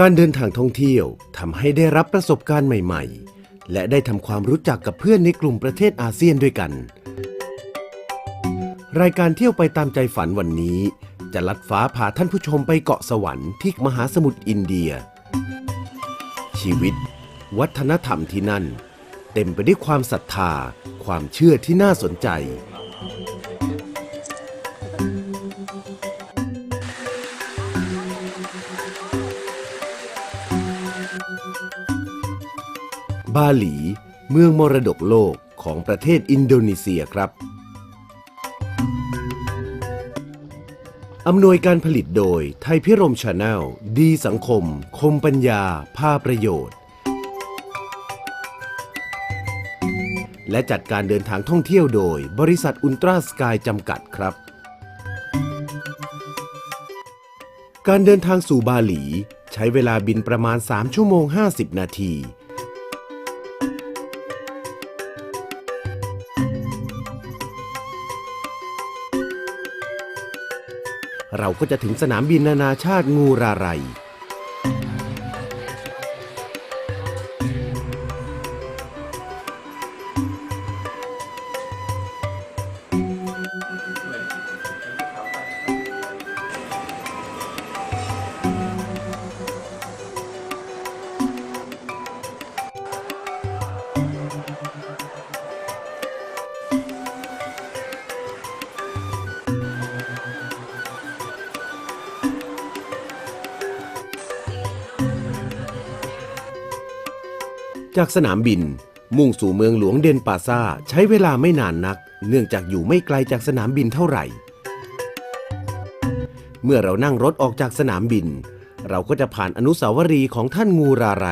การเดินทางท่องเที่ยวทำให้ได้รับประสบการณ์ใหม่ ๆ และได้ทำความรู้จักกับเพื่อนในกลุ่มประเทศอาเซียนด้วยกัน รายการเที่ยวไปตามใจฝันวันนี้ จะลัดฟ้าพาท่านผู้ชมไปเกาะสวรรค์ที่มหาสมุทรอินเดีย ชีวิต วัฒนธรรมที่นั่น เต็มไปด้วยความศรัทธา ความเชื่อที่น่าสนใจ บาหลี เมืองมรดกโลกของประเทศอินโดนีเซียครับ อำนวยการผลิตโดยไทยพิรมชาแนลดีสังคม คมปัญญา ภาประโยชน์ และจัดการเดินทางท่องเที่ยวโดยบริษัทอุลตราสกายจำกัดครับ การเดินทางสู่บาหลี ใช้เวลาบินประมาณ 3 ชั่วโมง 50 นาที เราก็จะถึงสนามบินนานาชาติงูราไร จากสนามบิน มุ่งสู่เมืองหลวงเดนปาซาใช้เวลาไม่นานนัก เนื่องจากอยู่ไม่ไกลจากสนามบินเท่าไหร่ เมื่อเรานั่งรถออกจากสนามบิน เราก็จะผ่านอนุสาวรีย์ของท่านงูราไร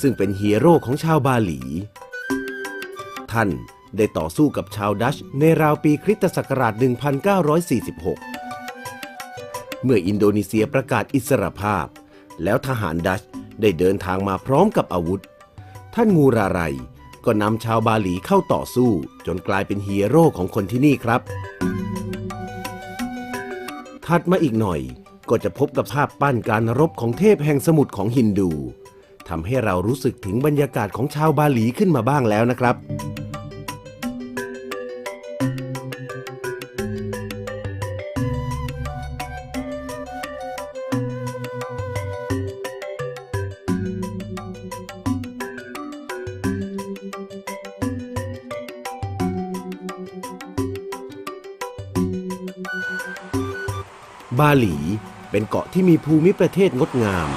ซึ่งเป็นฮีโร่ของชาวบาหลี ท่านได้ต่อสู้กับชาวดัชในราวปีคริสตศักราช 1946 เมื่ออินโดนีเซียประกาศอิสรภาพ แล้วทหารดัชได้เดินทางมาพร้อมกับอาวุธ ท่านงูราไรก็นำชาวบาหลีเข้าต่อสู้ จนกลายเป็นฮีโร่ของคนที่นี่ครับ ถัดมาอีกหน่อย ก็จะพบกับภาพปั้นการรบของเทพแห่งสมุทรของฮินดูทำให้เรารู้สึกถึงบรรยากาศของชาวบาหลีขึ้นมาบ้างแล้วนะครับ บาหลีเป็นเกาะที่มีภูมิประเทศงดงาม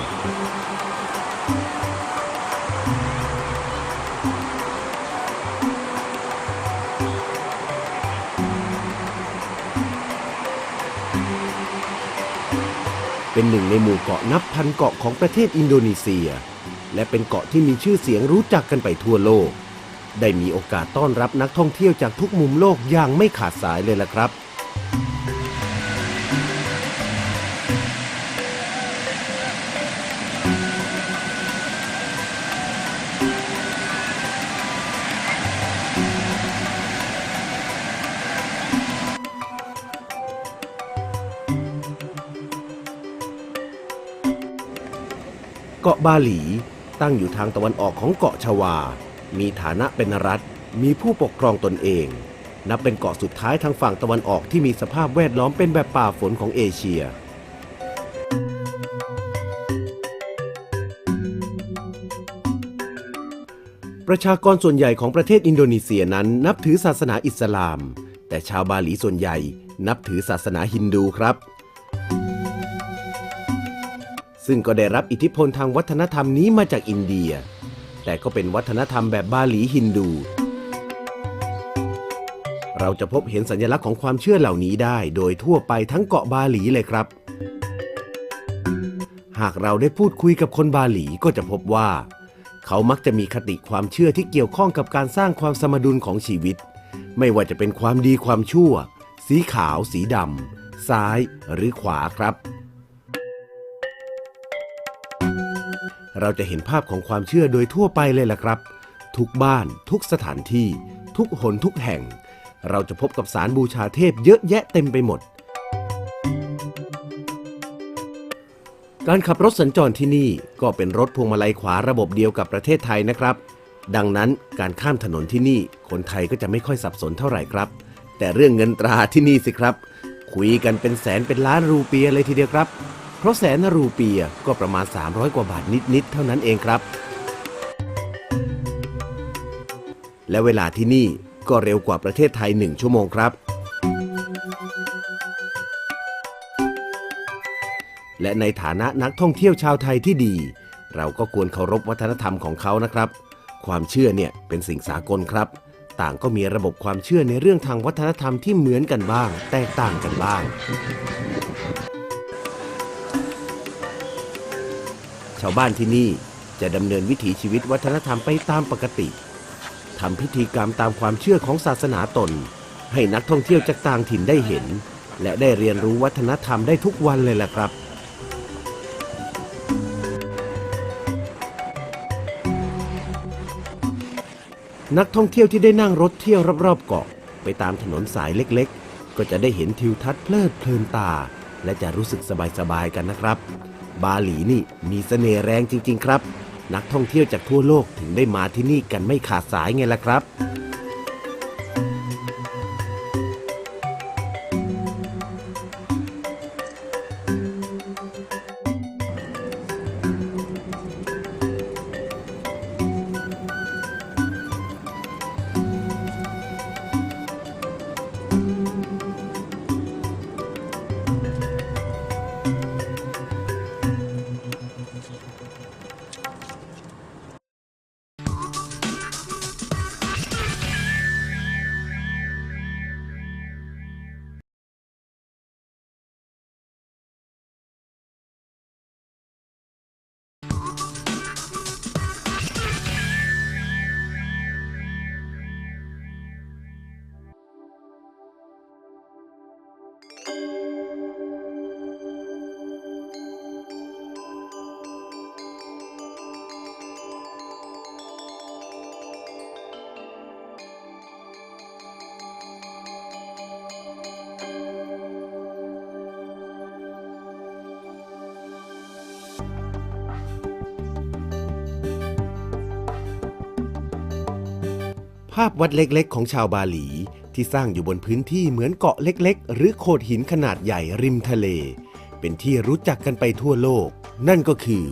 เป็นหนึ่งในหมู่เกาะนับพันเกาะของประเทศอินโดนีเซีย และเป็นเกาะที่มีชื่อเสียงรู้จักกันไปทั่วโลก ได้มีโอกาสต้อนรับนักท่องเที่ยวจากทุกมุมโลกอย่างไม่ขาดสายเลยล่ะครับ กาะบาหลี ตั้งอยู่ทางตะวันออกของเกาะชวา มีฐานะเป็นรัฐ มีผู้ปกครองตนเอง นับเป็นเกาะสุดท้ายทางฝั่งตะวันออกที่มีสภาพแวดล้อมเป็นแบบป่าฝนของเอเชียประชากรส่วนใหญ่ของประเทศอินโดนีเซียนั้นนับถือศาสนาอิสลาม แต่ชาวบาหลีส่วนใหญ่นับถือศาสนาฮินดูครับ ซึ่งก็ได้รับอิทธิพลทางวัฒนธรรมนี้มาจากอินเดีย แต่ก็เป็นวัฒนธรรมแบบบาหลีฮินดู เราจะพบเห็นสัญลักษณ์ของความเชื่อเหล่านี้ได้โดยทั่วไปทั้งเกาะบาหลีเลยครับ หากเราได้พูดคุยกับคนบาหลีก็จะพบว่า เขามักจะมีคติความเชื่อที่เกี่ยวข้องกับการสร้างความสมดุลของชีวิต ไม่ว่าจะเป็นความดีความชั่ว สีขาว สีดำซ้ายหรือขวาครับ เราจะเห็นภาพของความเชื่อโดยทั่วไปเลยล่ะครับ ทุกบ้าน ทุกสถานที่ ทุกหนทุกแห่ง เราจะพบกับสารบูชาเทพเยอะแยะเต็มไปหมด การขับรถสัญจรที่นี่ก็เป็นรถพวงมาลัยขวาระบบเดียวกับประเทศไทยนะครับ ดังนั้นการข้ามถนนที่นี่คนไทยก็จะไม่ค่อยสับสนเท่าไหร่ครับ แต่เรื่องเงินตราที่นี่สิครับ คุยกันเป็นแสนเป็นล้านรูเปียเลยทีเดียวครับ เพราะแสนรูเปียก็ประมาณ 300 กว่าบาทนิด ๆ เท่านั้นเองครับ และเวลาที่นี่ก็เร็วกว่าประเทศไทย 1 ชั่วโมงครับ และในฐานะนักท่องเที่ยวชาวไทยที่ดี เราก็ควรเคารพวัฒนธรรมของเขานะครับ ความเชื่อเนี่ยเป็นสิ่งสากลครับ ต่างก็มีระบบความเชื่อในเรื่องทางวัฒนธรรมที่เหมือนกันบ้าง แตกต่างกันบ้าง ชาวบ้านที่นี่จะดำเนินวิถีชีวิตวัฒนธรรมไปตามปกติทำพิธีกรรมตามความเชื่อของศาสนาตน ให้นักท่องเที่ยวจากต่างถิ่นได้เห็น และได้เรียนรู้วัฒนธรรมได้ทุกวันเลยแหละครับนักท่องเที่ยวที่ได้นั่งรถเที่ยวรอบๆเกาะ ไปตามถนนสายเล็กๆ ก็จะได้เห็นทิวทัศน์เพลิดเพลินตา และจะรู้สึกสบายๆกันนะครับ บาหลีนี่มีเสน่ห์แรงจริง ๆ ครับ นักท่องเที่ยวจากทั่วโลกถึงได้มาที่นี่กันไม่ขาดสายไงล่ะครับ ภาพวัดเล็กๆ ของชาวบาหลี ที่สร้างอยู่บนพื้นที่เหมือนเกาะเล็กๆ หรือโขดหินขนาดใหญ่ริมทะเล เป็นที่รู้จักกันไปทั่วโลก นั่นก็คือ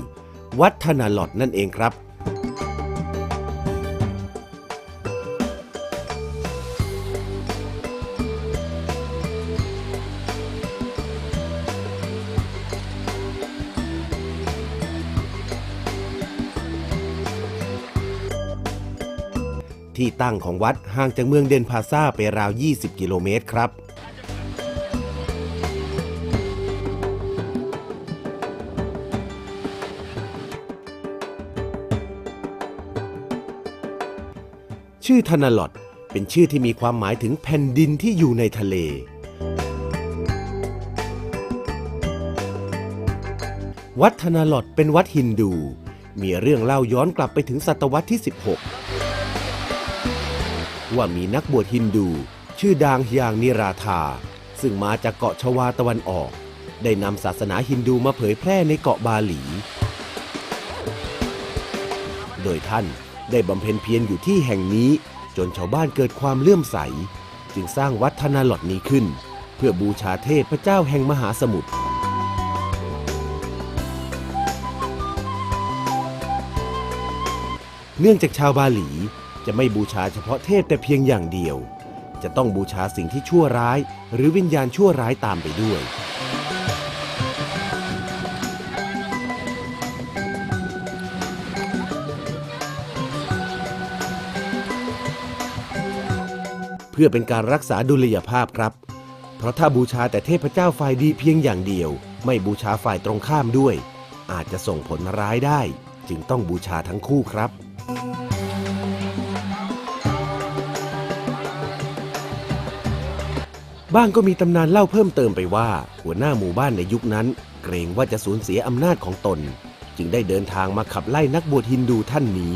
วัดทนาลอดนั่นเองครับ ที่ตั้งของวัดห่างจากเมืองเดนพาซาไปราว 20 กิโลเมตรครับชื่อธนาลอดเป็นชื่อที่มีความหมายถึงแผ่นดินที่อยู่ในทะเล วัดธนาลอดเป็นวัดฮินดู มีเรื่องเล่าย้อนกลับไปถึงศตวรรษที่ 16 ว่ามีนักบวชฮินดู ชื่อดางฮยางนิราธา ซึ่งมาจากเกาะชวาตะวันออก ได้นำศาสนาฮินดูมาเผยแพร่ในเกาะบาหลี โดยท่านได้บำเพ็ญเพียรอยู่ที่แห่งนี้ จนชาวบ้านเกิดความเลื่อมใส จึงสร้างวัดธนาหลอดนี้ขึ้น เพื่อบูชาเทพเจ้าแห่งมหาสมุทรเนื่องจากชาวบาหลี จะไม่บูชาเฉพาะเทพแต่เพียงอย่างเดียว จะต้องบูชาสิ่งที่ชั่วร้าย หรือวิญญาณชั่วร้ายตามไปด้วย เพื่อเป็นการรักษาดุลยภาพครับ เพราะถ้าบูชาแต่เทพเจ้าฝ่ายดีเพียงอย่างเดียว ไม่บูชาฝ่ายตรงข้ามด้วย อาจจะส่งผลร้ายได้ จึงต้องบูชาทั้งคู่ครับ บ้างก็มีตำนานเล่าเพิ่มเติมไปว่า หัวหน้าหมู่บ้านในยุคนั้น เกรงว่าจะสูญเสียอำนาจของตน จึงได้เดินทางมาขับไล่นักบวชฮินดูท่านนี้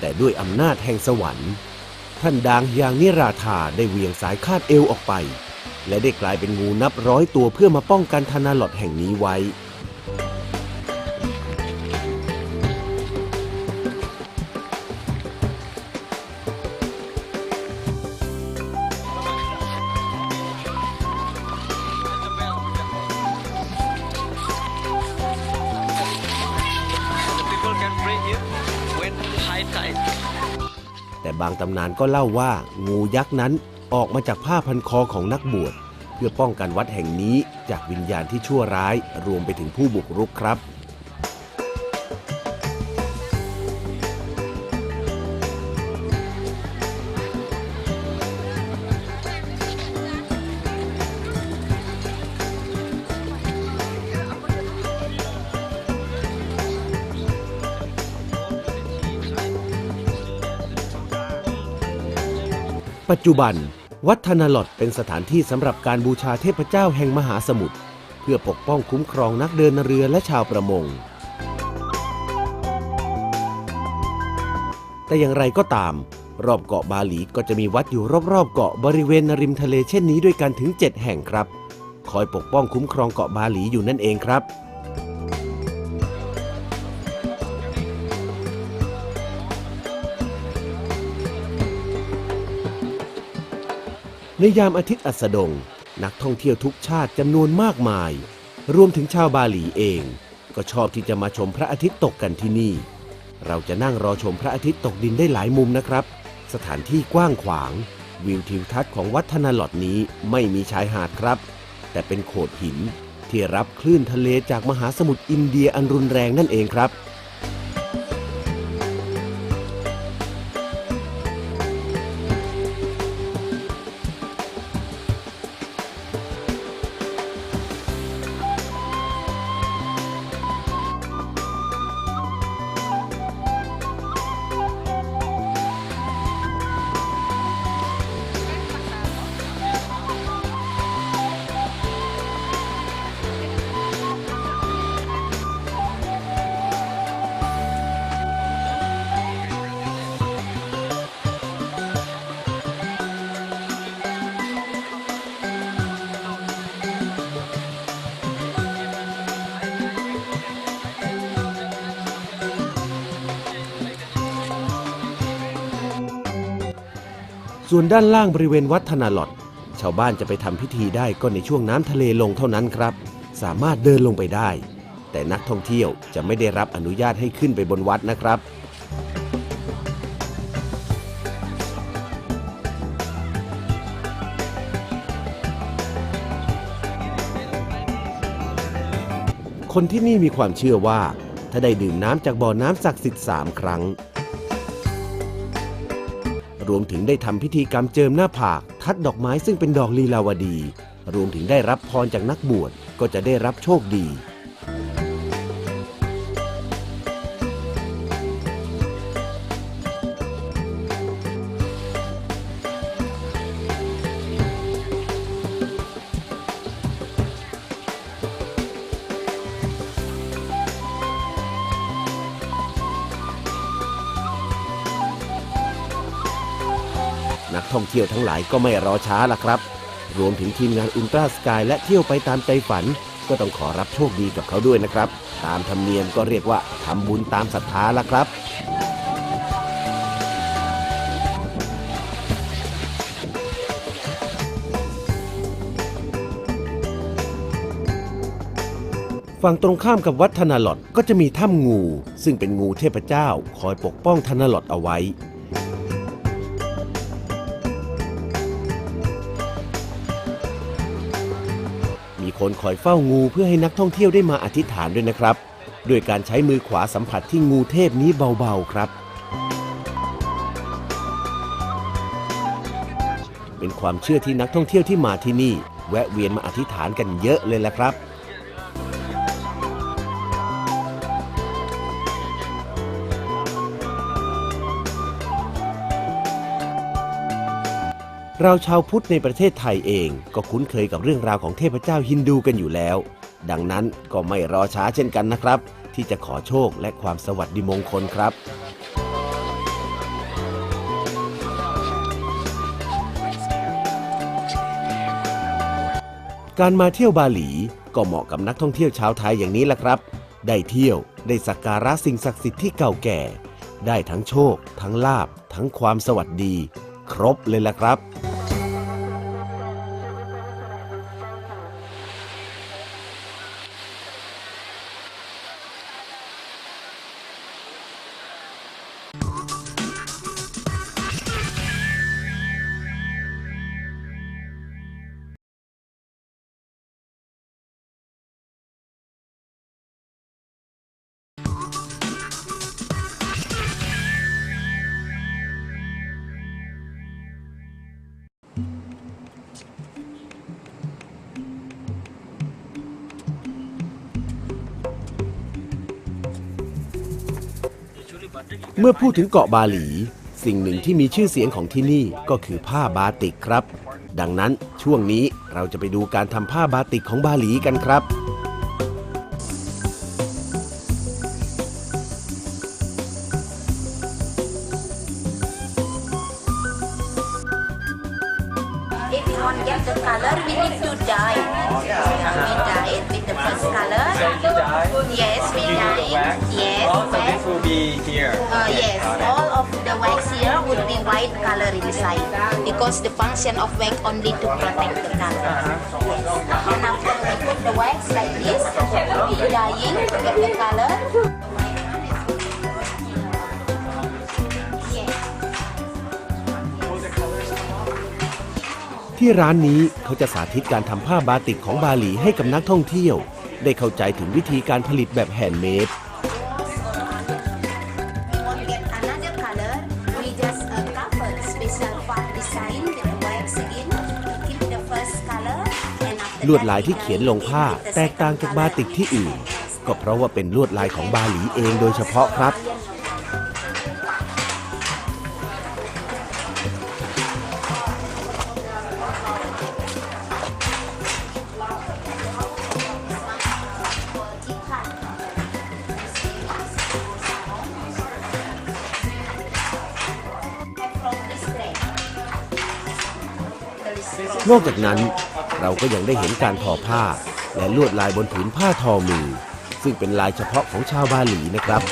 แต่ด้วยอำนาจแห่งสวรรค์ ท่านดางยางนิราธาได้เวียงสายคาดเอวออกไป และได้กลายเป็นงูนับร้อยตัวเพื่อมาป้องกันธนาหลอดแห่งนี้ไว้ people can pray here when high tide. แต่บางตำนานก็เล่าว่างูยักษ์นั้น ออกมาจากผ้าพันคอของนักบวชเพื่อป้องกันวัดแห่งนี้จากวิญญาณที่ชั่วร้ายรวมไปถึงผู้บุกรุกครับ ปัจจุบัน วัดธนลอดเป็นสถานที่สำหรับการบูชาเทพเจ้าแห่งมหาสมุทรเพื่อปกป้องคุ้มครองนักเดินเรือและชาวประมง แต่อย่างไรก็ตาม รอบเกาะบาหลีก็จะมีวัดอยู่รอบๆเกาะบริเวณริมทะเลเช่นนี้ด้วยกันถึง 7 แห่งครับ คอยปกป้องคุ้มครองเกาะบาหลีอยู่นั่นเองครับ ในยามอาทิตย์อัสดง นักท่องเที่ยวทุกชาติจำนวนมากมาย รวมถึงชาวบาหลีเอง ก็ชอบที่จะมาชมพระอาทิตย์ตกกันที่นี่ เราจะนั่งรอชมพระอาทิตย์ตกดินได้หลายมุมนะครับ สถานที่กว้างขวาง วิวทิวทัศน์ของวัดธนาหลอดนี้ไม่มีชายหาดครับ แต่เป็นโขดหินที่รับคลื่นทะเลจากมหาสมุทรอินเดียอันรุนแรงนั่นเองครับ ส่วนด้านล่างบริเวณวัดธนาหลอด ชาวบ้านจะไปทำพิธีได้ก็ในช่วงน้ำทะเลลงเท่านั้นครับ สามารถเดินลงไปได้ แต่นักท่องเที่ยวจะไม่ได้รับอนุญาตให้ขึ้นไปบนวัดนะครับ คนที่นี่มีความเชื่อว่า ถ้าได้ดื่มน้ำจากบ่อน้ำศักดิ์สิทธิ์สามครั้ง รวมถึงได้ทำพิธีกรรมเจิมหน้าผาก ทัดดอกไม้ซึ่งเป็นดอกลีลาวดี รวมถึงได้รับพรจากนักบวชก็จะได้รับโชคดี ยวทั้งหลายก็ไม่รอช้าละครับ รวมถึงทีมงานอุลตราสกายและเที่ยวไปตามใจฝัน ก็ต้องขอรับโชคดีกับเขาด้วยนะครับ ตามธรรมเนียมก็เรียกว่าทำบุญตามศรัทธาละครับ ฝั่งตรงข้ามกับวัดธนาลอดก็จะมีถ้ำงู ซึ่งเป็นงูเทพเจ้า คอยปกป้องธนาลอดเอาไว้ คนคอยเฝ้างูเพื่อให้นักท่องเที่ยวได้มาอธิษฐานด้วยนะครับ ด้วยการใช้มือขวาสัมผัสที่งูเทพนี้เบาๆครับ เป็นความเชื่อที่นักท่องเที่ยวที่มาที่นี่ แวะเวียนมาอธิษฐานกันเยอะเลยละครับ เราชาวพุทธในประเทศไทยเองก็คุ้นเคยกับเรื่องราวของเทพเจ้าฮินดูกันอยู่แล้ว ดังนั้นก็ไม่รอช้าเช่นกันนะครับ ที่จะขอโชคและความสวัสดีมงคลครับ การมาเที่ยวบาหลีก็เหมาะกับนักท่องเที่ยวชาวไทยอย่างนี้ละครับ ได้เที่ยวได้สักการะสิ่งศักดิ์สิทธิ์ที่เก่าแก่ ได้ทั้งโชค ทั้งลาบ ทั้งความสวัสดี ครบเลยล่ะครับ เมื่อพูดถึงเกาะบาหลี สิ่งหนึ่งที่มีชื่อเสียงของที่นี่ก็คือผ้าบาติกครับ ดังนั้นช่วงนี้เราจะไปดูการทำผ้าบาติกของบาหลีกันครับ If you want to get the color, we need to dye. We dye it with the first color. Yes, we dye it. Yes, so wax. this will be here. Uh, yes, all of the wax here would be white color inside because the function of wax only to protect the color. Yes. And after we put the wax like this, we dyeing to get the color. ที่ร้านนี้เขาจะสาธิตการทำผ้าบาติกของบาหลีให้กับนักท่องเที่ยว ได้เข้าใจถึงวิธีการผลิตแบบแฮนด์เมด we want to get another color, we just uh, cover special part design with the wax again to keep the first color. And after ลวด that, ลาย we ที่เขียน dye ลง it ผ้า with the แตกต่าง second จากบา color. ติกที่อื่น ก็เพราะว่าเป็นลวดลายของบาหลีเองโดยเฉพาะครับ นอกจากนั้นเราก็ยังได้เห็นการทอผ้า และลวดลายบนผืนผ้าทอมือ ซึ่งเป็นลายเฉพาะของชาวบาหลีนะครับ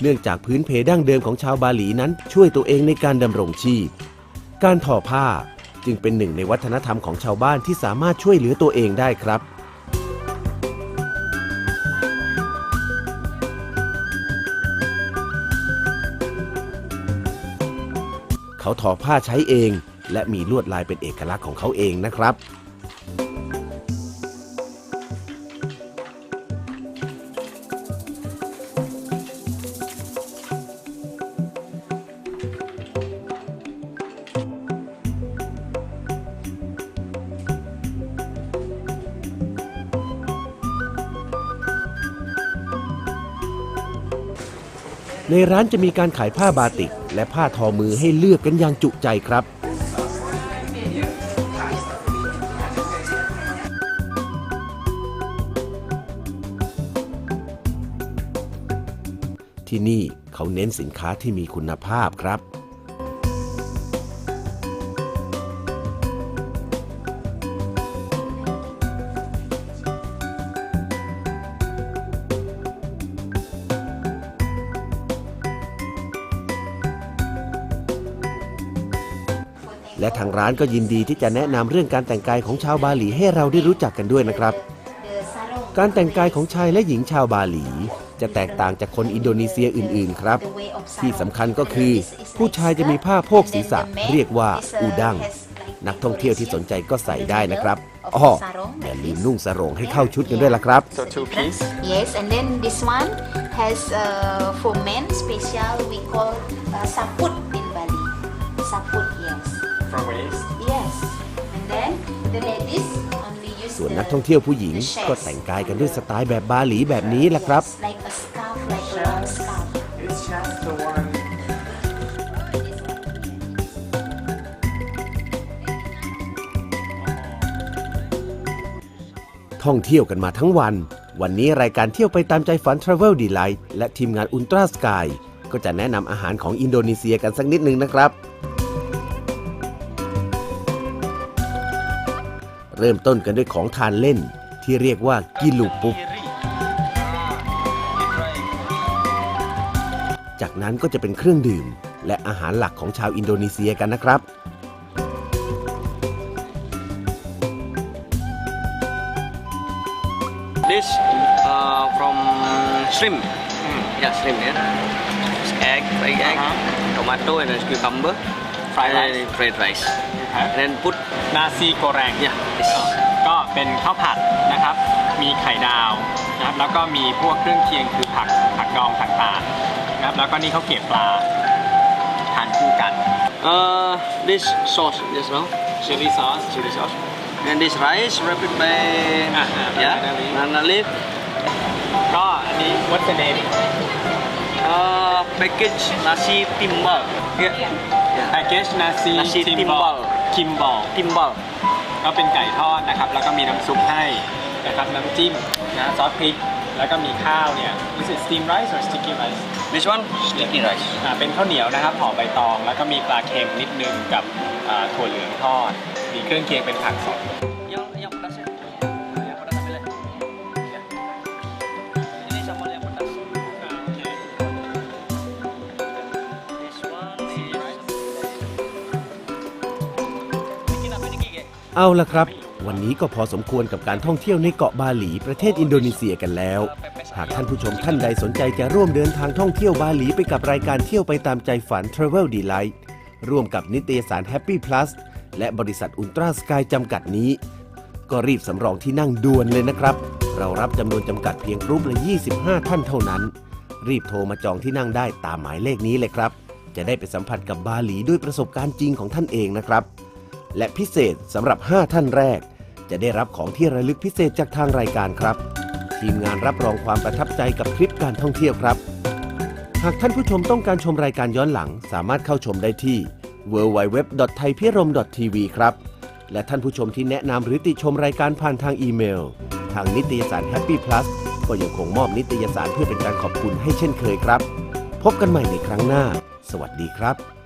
เนื่องจากพื้นเพดั้งเดิมของชาวบาหลีนั้นช่วยตัวเองในการดำรงชีพ การทอผ้าจึงเป็นหนึ่งในวัฒนธรรมของชาวบ้านที่สามารถช่วยเหลือตัวเองได้ครับเขาทอผ้าใช้เอง และมีลวดลายเป็นเอกลักษณ์ของเขาเองนะครับ ในร้านจะมีการขายผ้าบาติก และผ้าทอมือให้เลือกกันอย่างจุใจครับ ที่นี่เขาเน้นสินค้าที่มีคุณภาพครับ และทางร้านก็ยินดีที่จะแนะนำเรื่องการแต่งกายของชาวบาหลีให้เราได้รู้จักกันด้วยนะครับ The sarong, การแต่งกายของชายและหญิงชาวบาหลี จะแตกต่างจากคนอินโดนีเซียอื่น ๆ ครับ the way of ที่ sarong. สำคัญก็คือ ผู้ชายจะมีผ้าโพกศีรษะ เรียกว่าอูดังนักท่องเที่ยวที่สนใจก็ใส่ได้นะครับอ้ออย่าลืมนุ่งสรงให้เข้าชุดกันด้วยล่ะครับ So two piece. Yes, and then this one has uh, for men special we call uh, saput in Bali. Saput, yes. from waist yes and then the ladies only use ส่วนนักท่องเที่ยวผู้หญิงก็แต่งกายกันด้วยสไตล์แบบบาหลีแบบนี้แหละครับท่องเที่ยวกันมาทั้งวัน วันนี้รายการเที่ยวไปตามใจฝัน Travel Delight และทีมงาน Ultra Sky ก็จะแนะนำอาหารของอินโดนีเซียกันสักนิดนึงนะครับ เริ่มต้นกันด้วยของทานเล่น ที่เรียกว่ากิลูปุกจากนั้นก็จะเป็นเครื่องดื่ม และอาหารหลักของชาวอินโดนีเซียกันนะครับ This uh, from shrimp. Yeah, shrimp. Yeah. It's egg, fried egg, tomato, and then cucumber. Fried and rice. then fried rice. Okay. And then put นาซีโกแรง yeah. This. ก็เป็นข้าวผัดนะครับ มีไข่ดาวนะครับ แล้วก็มีพวกเครื่องเคียงคือผักผักดองต่างๆนะครับ แล้วก็นี่ข้าวเกรียบปลาทานคู่กัน Uh, this sauce just now. ชิลลี่ซอส Chili sauce. And this rice wrapped by Ah, ah, yeah, banana leaf. banana leaf. ก็อันนี้ what's the name Uh, package nasi timbal. Yeah. yeah. package นาซี Nasi ทิมบอ timbal ลคิมบอล Timbal. ก็เป็นไก่ทอดนะครับ แล้วก็มีน้ำซุปให้นะครับน้ำจิ้มนะซอสพริก แล้วก็มีข้าวเนี่ย is it steam rice or sticky rice This one sticky rice. อ่าเป็นข้าวเหนียวนะครับห่อใบตอง แล้วก็มีปลาเค็มนิดนึงกับอ่าถั่วเหลืองทอด มีเครื่องเคียงเป็นผักสด เอาละครับ วันนี้ก็พอสมควรกับการท่องเที่ยวในเกาะบาหลีประเทศอินโดนีเซียกันแล้ว หากท่านผู้ชมท่านใดสนใจจะร่วมเดินทางท่องเที่ยวบาหลีไปกับรายการเที่ยวไปตามใจฝัน Travel Delight ร่วมกับนิตยสาร Happy Plus และบริษัท Ultra Sky จำกัดนี้ ก็รีบสำรองที่นั่งด่วนเลยนะครับ เรารับจำนวนจำกัดเพียงกรุ๊ปละ 25 ท่านเท่านั้น รีบโทรมาจองที่นั่งได้ตามหมายเลขนี้เลยครับ จะได้ไปสัมผัสกับบาหลีด้วยประสบการณ์จริงของท่านเองนะครับ และพิเศษสำหรับ 5 ท่านแรก จะได้รับของที่ระลึกพิเศษจากทางรายการครับ ทีมงานรับรองความประทับใจกับทริปการท่องเที่ยวครับ หากท่านผู้ชมต้องการชมรายการย้อนหลัง สามารถเข้าชมได้ที่ www.thaipirom.tv ครับ และท่านผู้ชมที่แนะนำหรือติชมรายการผ่านทางอีเมล ทางนิตยสาร Happy Plus ก็ยังคงมอบนิตยสารเพื่อเป็นการขอบคุณให้เช่นเคยครับ พบกันใหม่ในครั้งหน้า สวัสดีครับ